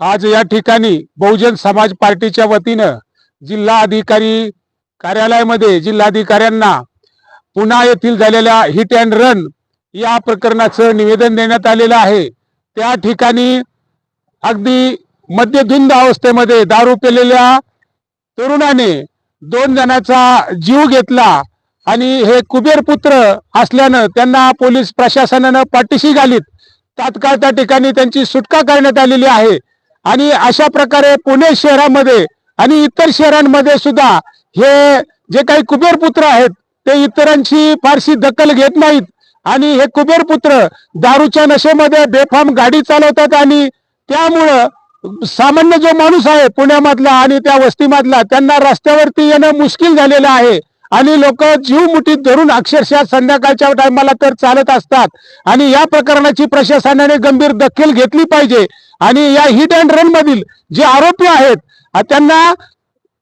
आज या ठिकाणी बहुजन समाज पार्टीच्या वतीनं जिल्हा अधिकारी कार्यालयामध्ये जिल्हाधिकाऱ्यांना पुन्हा येथील झालेल्या हिट अँड रन या प्रकरणाचं निवेदन देण्यात आलेलं आहे. त्या ठिकाणी अगदी मद्यधुंद अवस्थेमध्ये दारू पेलेल्या तरुणाने दोन जणांचा जीव घेतला आणि हे कुबेर पुत्र असल्यानं त्यांना पोलीस प्रशासनानं पाठीशी घालीत. तात्काळ त्या ठिकाणी त्यांची सुटका करण्यात आलेली आहे. आणि अशा प्रकारे पुणे शहरामध्ये आणि इतर शहरांमध्ये सुद्धा हे जे काही कुबेरपुत्र आहेत ते इतरांची फारशी दखल घेत नाहीत. आणि हे कुबेरपुत्र दारूच्या नशेमध्ये बेफाम गाडी चालवतात आणि त्यामुळं सामान्य जो माणूस आहे पुण्यामधला आणि त्या वस्तीमधला त्यांना रस्त्यावरती येणं मुश्किल झालेलं आहे. आणि लोक जीव मुठीत धरून अक्षरशः संध्याकाळच्या टायमाला तर चालत असतात. आणि या प्रकरणाची प्रशासनाने गंभीर दखल घेतली पाहिजे. आणि या हिट अँड रन मधील जे आरोपी आहेत त्यांना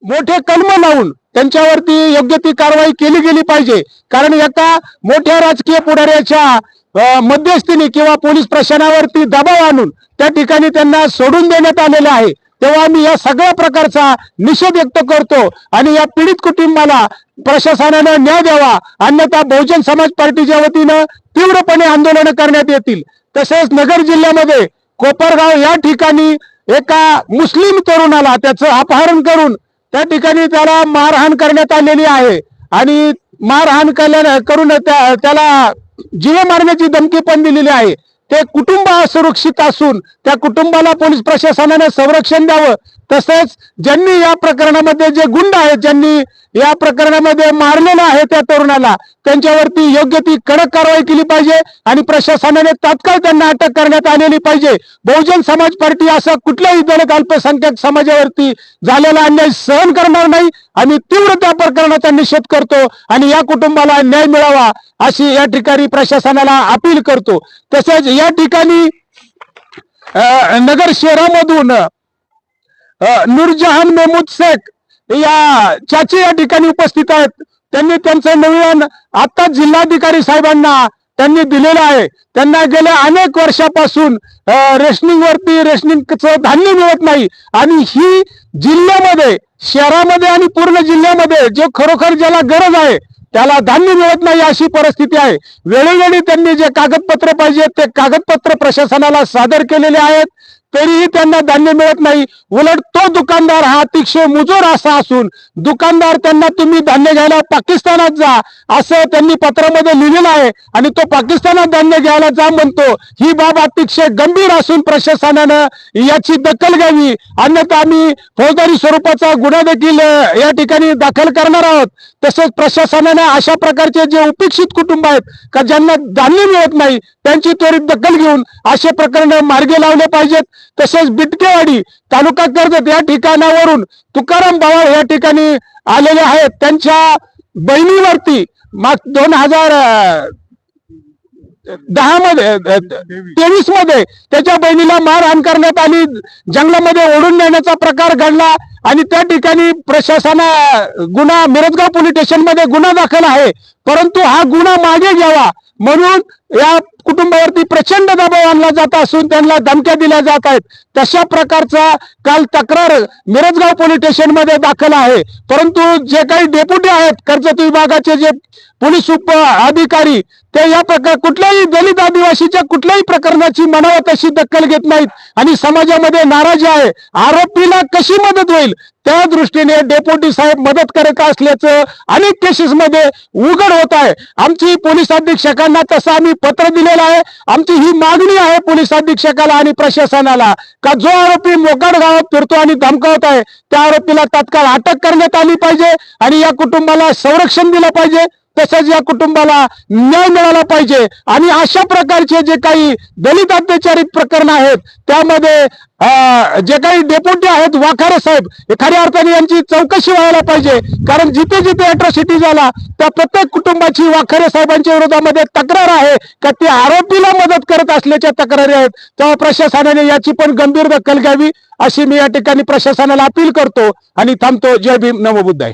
मोठे कलम लावून त्यांच्यावरती योग्य ती कारवाई केली गेली पाहिजे. कारण एका मोठ्या राजकीय पुढाऱ्याच्या मध्यस्थीने किंवा पोलीस प्रशासनावरती दबाव आणून त्या ठिकाणी त्यांना सोडून देण्यात आलेलं आहे. तेव्हा मी या सगळ्या प्रकारचा निषेध व्यक्त करतो आणि या पीडित कुटुंबाला प्रशासनानं न्याय द्यावा. अन्यथा बहुजन समाज पार्टीच्या वतीनं तीव्रपणे आंदोलन करण्यात येतील. तसेच नगर जिल्ह्यामध्ये कोपरगाव या ठिकाणी एका मुस्लिम तरुणाला त्याचं अपहरण करून त्या ठिकाणी त्याला मारहाण करण्यात आलेली आहे. आणि मारहाण केल्या करून त्या- त्याला जीव मारण्याची धमकी पण दिलेली आहे. हे कुटुंब असुरक्षित असून त्या कुटुंबाला पोलीस प्रशासनाने संरक्षण द्यावं. तसेच ज्यांनी या प्रकरणामध्ये जे गुंड आहेत ज्यांनी या प्रकरणामध्ये मारलेलं आहे त्या तरुणाला त्यांच्यावरती योग्य ती कडक कारवाई केली पाहिजे आणि प्रशासनाने तात्काळ त्यांना अटक करण्यात आलेली पाहिजे. बहुजन समाज पार्टी असा कुठल्याही दलित अल्पसंख्याक समाजावरती झालेला अन्याय सहन करणार नाही. आणि तीव्र त्या प्रकरणाचा निषेध करतो आणि या कुटुंबाला न्याय मिळावा अशी या ठिकाणी प्रशासनाला अपील करतो. तसेच या ठिकाणी नगर शहरामधून नूरजहान मेहमूद शेख या चाची या ठिकाणी उपस्थित आहेत. त्यांनी त्यांचं निवेदन आता जिल्हाधिकारी साहेबांना त्यांनी दिलेलं आहे. त्यांना गेल्या अनेक वर्षापासून रेशनिंग वरती रेशनिंगचं धान्य मिळत नाही. आणि ही जिल्ह्यामध्ये शहरामध्ये आणि पूर्ण जिल्ह्यामध्ये जो खरोखर ज्याला गरज आहे त्याला धान्य मिळत नाही अशी परिस्थिती आहे. वेळोवेळी त्यांनी जे कागदपत्र पाहिजेत ते कागदपत्र प्रशासनाला सादर केलेले आहेत. तरीही त्यांना धान्य मिळत नाही. उलट तो दुकानदार हा अतिशय मुजोर असा असून दुकानदार त्यांना तुम्ही धान्य घ्यायला पाकिस्तानात जा असं त्यांनी पत्रामध्ये लिहिलेलं आहे. आणि तो पाकिस्तानात धान्य घ्यायला जा म्हणतो. ही बाब अतिशय गंभीर असून प्रशासनानं याची दखल घ्यावी. अन्यथा आम्ही फौजदारी स्वरूपाचा गुन्हा देखील या ठिकाणी दाखल करणार आहोत. तसेच प्रशासनाने अशा प्रकारचे जे उपेक्षित कुटुंब आहेत का ज्यांना धान्य मिळत नाही त्यांची त्वरित दखल घेऊन असे प्रकरण मार्गी लावले पाहिजेत. तसेच बिटकेवाडी तालुका कर्जत या ठिकाणावरून तुकाराम बावळ या ठिकाणी आलेले आहेत. त्यांच्या बहिणीवरती माग दोन हजार दहा मध्ये तेवीसमध्ये त्याच्या बहिणीला मारहाण करण्यात आली. जंगलामध्ये ओढून नेण्याचा प्रकार घडला आणि त्या ठिकाणी प्रशासना गुन्हा मिरजगाव पोलीस स्टेशनमध्ये गुन्हा दाखल आहे. परंतु हा गुन्हा मागे घ्यावा म्हणून या कुटुंबावरती प्रचंड दबाव आणला जात असून त्यांना धमक्या दिल्या जात आहेत. तशा प्रकारचा काल तक्रार मिरजगाव पोलीस स्टेशनमध्ये दाखल आहे. परंतु जे काही डेप्युटी आहेत कर्जत विभागाचे जे पोलीस उप अधिकारी ते या प्रकार कुठल्याही दलित आदिवासीच्या कुठल्याही प्रकरणाची म्हणावं तशी दखल घेत नाहीत. आणि समाजामध्ये नाराजी आहे. आरोपीला कशी मदत होईल? त्या दृष्टीने डेप्युटी साहेब मदत करत असल्याचं अनेक केसेसमध्ये उघड होत आहे. आमची पोलीस अधीक्षकांना तसं आम्ही पत्र केलेला आहे. आमची ही मागणी आहे पोलीस अधीक्षकाला आणि प्रशासनाला का जो आरोपी मोकाड गावात फिरतो आणि धमकावत आहे त्या आरोपीला तात्काळ अटक करण्यात आली पाहिजे आणि या कुटुंबाला संरक्षण दिलं पाहिजे. तसंच या कुटुंबाला न्याय मिळाला पाहिजे. आणि अशा प्रकारचे जे काही दलित अत्याचारित प्रकरण आहेत त्यामध्ये जे काही डेप्युटी आहेत वाखारे साहेब हे खऱ्या अर्थाने यांची चौकशी व्हायला पाहिजे. कारण जिथे जिथे अट्रॉसिटी झाला त्या प्रत्येक कुटुंबाची वाखारे साहेबांच्या विरोधामध्ये तक्रार आहे का ते आरोपीला मदत करत असल्याच्या तक्रारी आहेत. तेव्हा प्रशासनाने याची पण गंभीर दखल घ्यावी अशी मी या ठिकाणी प्रशासनाला अपील करतो. आणि थांबतो. जय भीम. नमोबुद्धाय